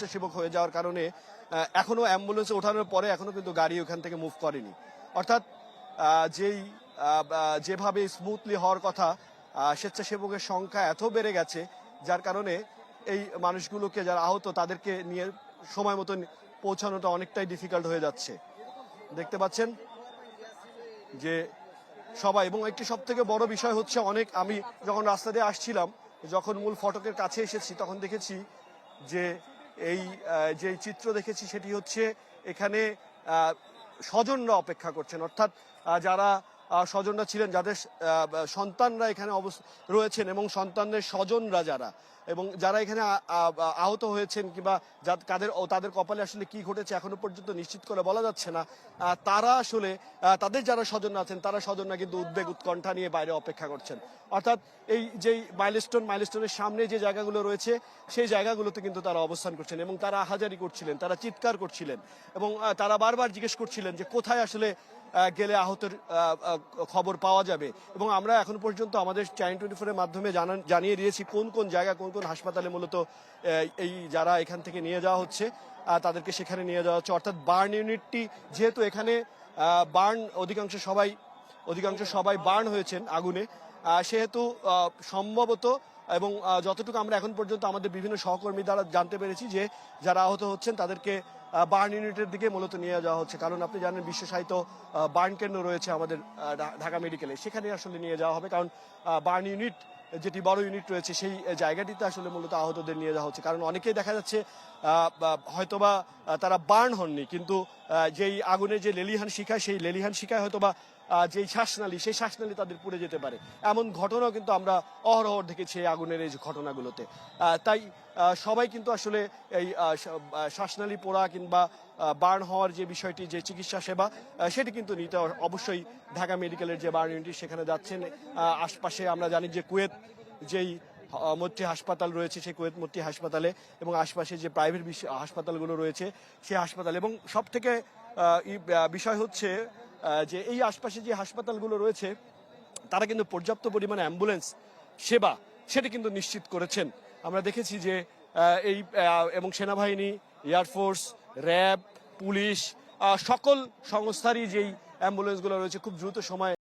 স্বেচ্ছাসেবক হয়ে যাওয়ার কারণে আহ, এখনও অ্যাম্বুলেন্সে ওঠানোর পরে এখনও কিন্তু গাড়ি ওখান থেকে মুভ করেনি। অর্থাৎ যেই যেভাবে স্মুথলি হওয়ার কথা স্বেচ্ছাসেবকের সংখ্যা এত বেড়ে গেছে যার কারণে এই মানুষগুলোকে যারা আহত তাদেরকে নিয়ে সময় মতন পৌঁছানোটা অনেকটাই ডিফিকাল্ট হয়ে যাচ্ছে। দেখতে পাচ্ছেন যে সবাই এবং একটি সব থেকে বড় বিষয় হচ্ছে অনেক আমি যখন রাস্তা দিয়ে আসছিলাম যখন মূল ফটকের কাছে এসেছি তখন দেখেছি যে এই যে চিত্র দেখেছি সেটি হচ্ছে এখানে স্বজনরা অপেক্ষা করছেন। অর্থাৎ যারা স্বজনরা ছিলেন, যাদের সন্তানরা এখানে অবস- রয়েছেন এবং সন্তানদের স্বজনরা যারা এবং যারা এখানে আহত হয়েছেন কিংবা কাদের তাদের কপালে আসলে কি ঘটেছে এখনও পর্যন্ত নিশ্চিত করে বলা যাচ্ছে না। তারা আসলে তাদের যারা স্বজন আছেন, তারা স্বজনরা কিন্তু উদ্বেগ, উৎকণ্ঠা নিয়ে বাইরে অপেক্ষা করছেন। অর্থাৎ এই যেই মাইলস্টোন মাইলস্টোনের সামনে যে জায়গাগুলো রয়েছে, সেই জায়গাগুলোতে কিন্তু তারা অবস্থান করছেন এবং তারা আহাজারি করছিলেন, তারা চিৎকার করছিলেন এবং তারা বারবার জিজ্ঞেস করছিলেন যে কোথায় আসলে গেলে আহতের আহ, আহ, খবর পাওয়া যাবে। এবং আমরা এখন পর্যন্ত আমাদের চাইন টোয়েন্টি ফোরের মাধ্যমে জানান জানিয়ে দিয়েছি কোন কোন জায়গা কোন কোন হাসপাতালে মূলত এই যারা এখান থেকে নিয়ে যাওয়া হচ্ছে তাদেরকে সেখানে নিয়ে যাওয়া হচ্ছে। অর্থাৎ বার্ন ইউনিটটি যেহেতু এখানে বার্ন অধিকাংশ সবাই অধিকাংশ সবাই বার্ন হয়েছেন আগুনে সেহেতু সম্ভবত এবং যতটুকু আমরা এখন পর্যন্ত আমাদের বিভিন্ন সহকর্মী দ্বারা জানতে পেরেছি যে যারা আহত হচ্ছেন তাদেরকে বার্ন ইউনিটের দিকে মূলত নিয়ে যাওয়া হচ্ছে। কারণ আপনি জানেন বিশ্ব সাহিত্য বার্ন কেন্দ্র রয়েছে আমাদের ঢাকা মেডিকেলে। সেখানে আসলে নিয়ে যাওয়া হবে। কারণ বার্ন ইউনিট যেটি বড় ইউনিট রয়েছে, সেই জায়গাটিতে আসলে মূলত আহতদের নিয়ে যাওয়া হচ্ছে। কারণ অনেকেই দেখা যাচ্ছে হয়তোবা তারা বার্ন হননি, কিন্তু যেই আগুনে যে লেলিহান শিখায় সেই লেলিহান শিখায় হয়তোবা যেই শ্বাসনালী, সেই শ্বাসনালী তাদের পুড়ে যেতে পারে। এমন ঘটনাও কিন্তু আমরা অহরহ দেখেছি এই আগুনের এই ঘটনাগুলোতে। তাই সবাই কিন্তু আসলে এই শ্বাসনালী পোড়া কিংবা বার্ন হওয়ার যে বিষয়টি, যে চিকিৎসা সেবা সেটি কিন্তু নিতে অবশ্যই ঢাকা মেডিকেলের যে বার্ন ইউনিট সেখানে যাচ্ছেন। আশপাশে আমরা জানি যে কুয়েত যেই মৈত্রী হাসপাতাল রয়েছে, সেই কুয়েত মৈত্রী হাসপাতালে এবং আশপাশে যে প্রাইভেট হাসপাতালগুলো রয়েছে, সেই হাসপাতাল। এবং সব থেকে বিষয় হচ্ছে যে এই আশপাশে যে হাসপাতালগুলো রয়েছে, তারা কিন্তু পর্যাপ্ত পরিমাণে অ্যাম্বুলেন্স, সেবা, সেটি কিন্তু নিশ্চিত করেছেন। আমরা দেখেছি যে এই এবং সেনাবাহিনী এয়ারফোর্স র্যাব পুলিশ সকল সংস্থারই যেই অ্যাম্বুলেন্সগুলো রয়েছে খুব দ্রুত সময়ে